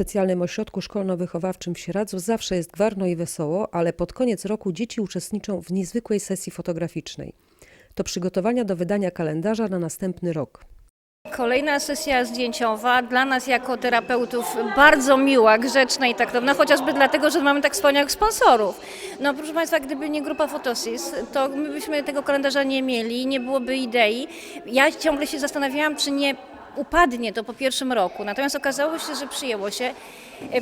specjalnym ośrodku szkolno-wychowawczym w Sieradzu zawsze jest gwarno i wesoło, ale pod koniec roku dzieci uczestniczą w niezwykłej sesji fotograficznej. To przygotowania do wydania kalendarza na następny rok. Kolejna sesja zdjęciowa dla nas jako terapeutów bardzo miła, grzeczna i taktowna, chociażby dlatego, że mamy tak wspaniałych sponsorów. No proszę Państwa, gdyby nie grupa Fotosis, to my byśmy tego kalendarza nie mieli, nie byłoby idei. Ja ciągle się zastanawiałam, czy nie upadnie to po pierwszym roku, natomiast okazało się, że przyjęło się.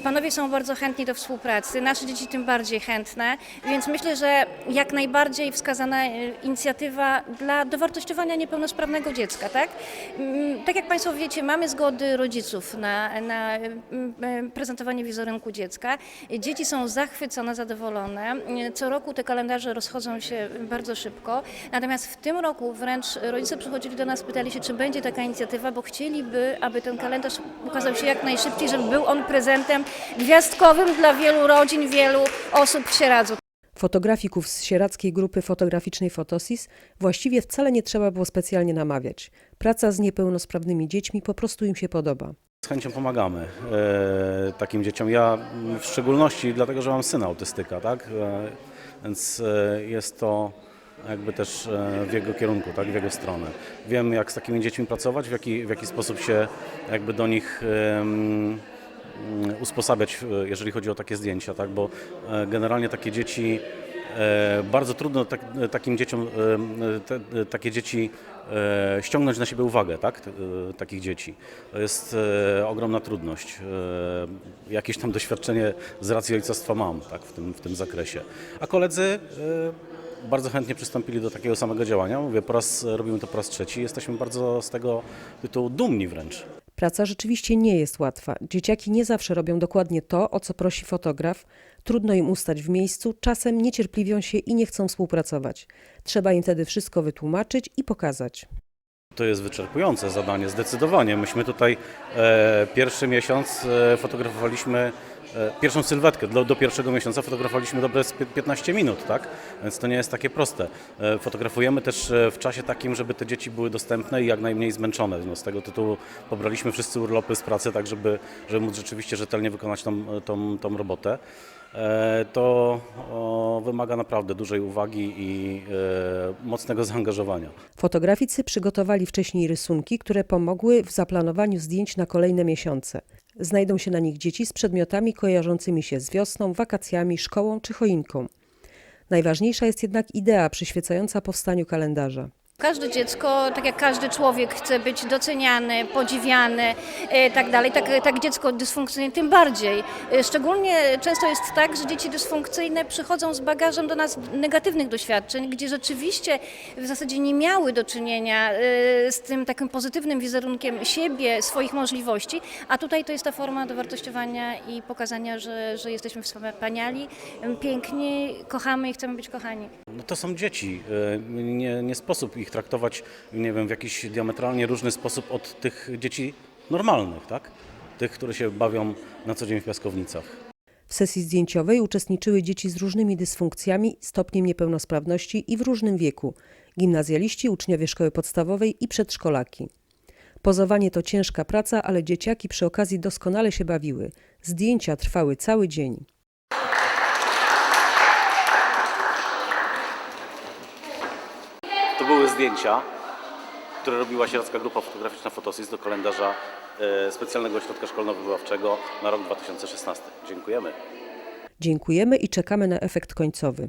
Panowie są bardzo chętni do współpracy, nasze dzieci tym bardziej chętne, więc myślę, że jak najbardziej wskazana e, inicjatywa dla dowartościowania niepełnosprawnego dziecka, tak? Mm, Tak jak Państwo wiecie, mamy zgody rodziców na, na mm, e, prezentowanie wizerunku dziecka. Dzieci są zachwycone, zadowolone. Co roku te kalendarze rozchodzą się bardzo szybko, natomiast w tym roku wręcz rodzice przychodzili do nas, pytali się, czy będzie taka inicjatywa, bo chcieliby, aby ten kalendarz ukazał się jak najszybciej, żeby był on prezentem gwiazdkowym dla wielu rodzin, wielu osób w Sieradzu. Fotografików z sieradzkiej grupy fotograficznej Fotosis właściwie wcale nie trzeba było specjalnie namawiać. Praca z niepełnosprawnymi dziećmi po prostu im się podoba. Z chęcią pomagamy e, takim dzieciom. Ja w szczególności dlatego, że mam syna autystyka, tak? E, więc e, jest to jakby też e, w jego kierunku, tak? W jego stronę. Wiem, jak z takimi dziećmi pracować, w jaki, w jaki sposób się jakby do nich mm, usposabiać, jeżeli chodzi o takie zdjęcia, tak? Bo e, generalnie takie dzieci E, Bardzo trudno tak, takim dzieciom, te, takie dzieci ściągnąć na siebie uwagę, tak? Takich dzieci. To jest ogromna trudność. Jakieś tam doświadczenie z racji ojcostwa mam tak? w, tym, w tym zakresie. A koledzy bardzo chętnie przystąpili do takiego samego działania. Mówię, po raz, robimy to po raz trzeci. Jesteśmy bardzo z tego tytułu dumni wręcz. Praca rzeczywiście nie jest łatwa. Dzieciaki nie zawsze robią dokładnie to, o co prosi fotograf. Trudno im ustać w miejscu, czasem niecierpliwią się i nie chcą współpracować. Trzeba im wtedy wszystko wytłumaczyć i pokazać. To jest wyczerpujące zadanie, zdecydowanie. Myśmy tutaj e, pierwszy miesiąc e, fotografowaliśmy, pierwszą sylwetkę do, do pierwszego miesiąca fotografowaliśmy dobre z pie- 15 minut, tak? Więc to nie jest takie proste. E, fotografujemy też e, w czasie takim, żeby te dzieci były dostępne i jak najmniej zmęczone. No, z tego tytułu pobraliśmy wszyscy urlopy z pracy, tak żeby, żeby móc rzeczywiście rzetelnie wykonać tą, tą, tą robotę. E, To wymaga naprawdę dużej uwagi i e, mocnego zaangażowania. Fotograficy przygotowali wcześniej rysunki, które pomogły w zaplanowaniu zdjęć na kolejne miesiące. Znajdą się na nich dzieci z przedmiotami kojarzącymi się z wiosną, wakacjami, szkołą czy choinką. Najważniejsza jest jednak idea przyświecająca powstaniu kalendarza. Każde dziecko, tak jak każdy człowiek, chce być doceniany, podziwiany, e, tak dalej. Tak, tak dziecko dysfunkcyjne tym bardziej. E, Szczególnie często jest tak, że dzieci dysfunkcyjne przychodzą z bagażem do nas negatywnych doświadczeń, gdzie rzeczywiście w zasadzie nie miały do czynienia e, z tym takim pozytywnym wizerunkiem siebie, swoich możliwości, a tutaj to jest ta forma dowartościowania i pokazania, że, że jesteśmy wspaniali, piękni, kochamy i chcemy być kochani. No to są dzieci. Nie, nie sposób ich traktować, nie wiem, w jakiś diametralnie różny sposób od tych dzieci normalnych, tak? Tych, które się bawią na co dzień w piaskownicach. W sesji zdjęciowej uczestniczyły dzieci z różnymi dysfunkcjami, stopniem niepełnosprawności i w różnym wieku gimnazjaliści, uczniowie szkoły podstawowej i przedszkolaki. Pozowanie to ciężka praca, ale dzieciaki przy okazji doskonale się bawiły. Zdjęcia trwały cały dzień. To zdjęcia, które robiła Sieradzka Grupa Fotograficzna Fotosis do kalendarza e, specjalnego ośrodka szkolno-wychowawczego na rok 2016. Dziękujemy. Dziękujemy i czekamy na efekt końcowy.